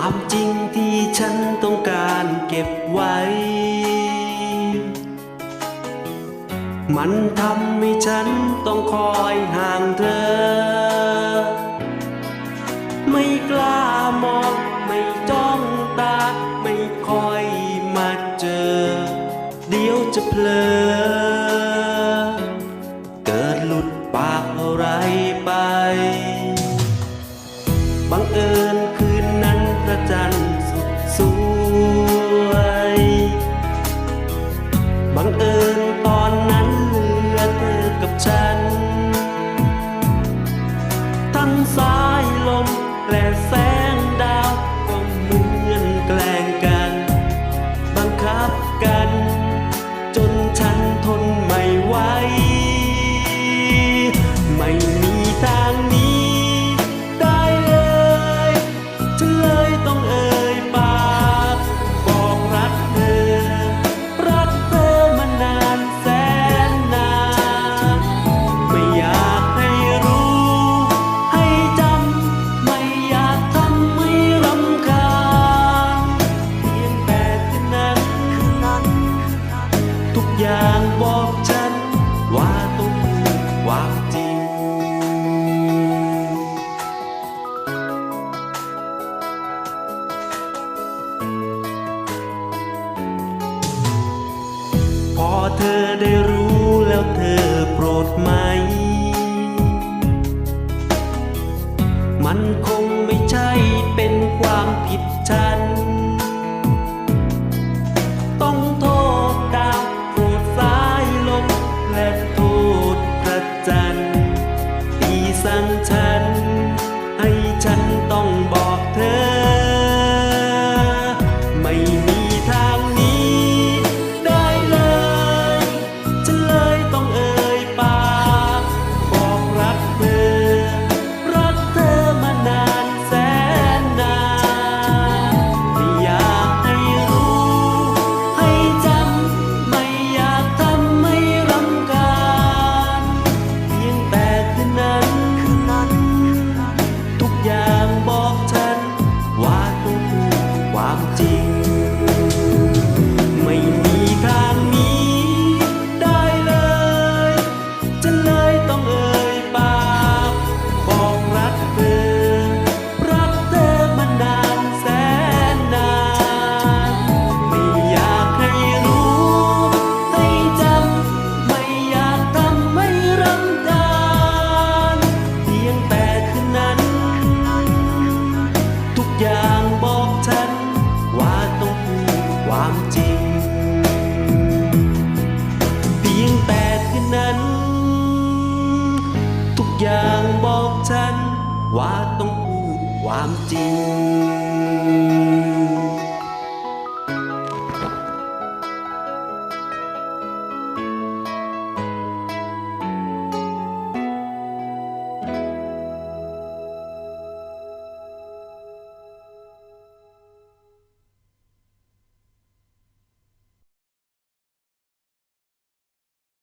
ความจริงที่ฉันต้องการเก็บไว้ มันทำให้ฉันต้องคอยห่างเธอ ไม่กล้ามองไม่จ้องตา ไม่คอยมาเจอ เดี๋ยวจะเพลิน เธอได้รู้แล้วเธอโปรดไหม มันคงไม่ใช่เป็นความผิดฉัน ต้องโทษดาวโปรดสายลมและโทษพระจันทร์ที่สังฉัน I'm doing.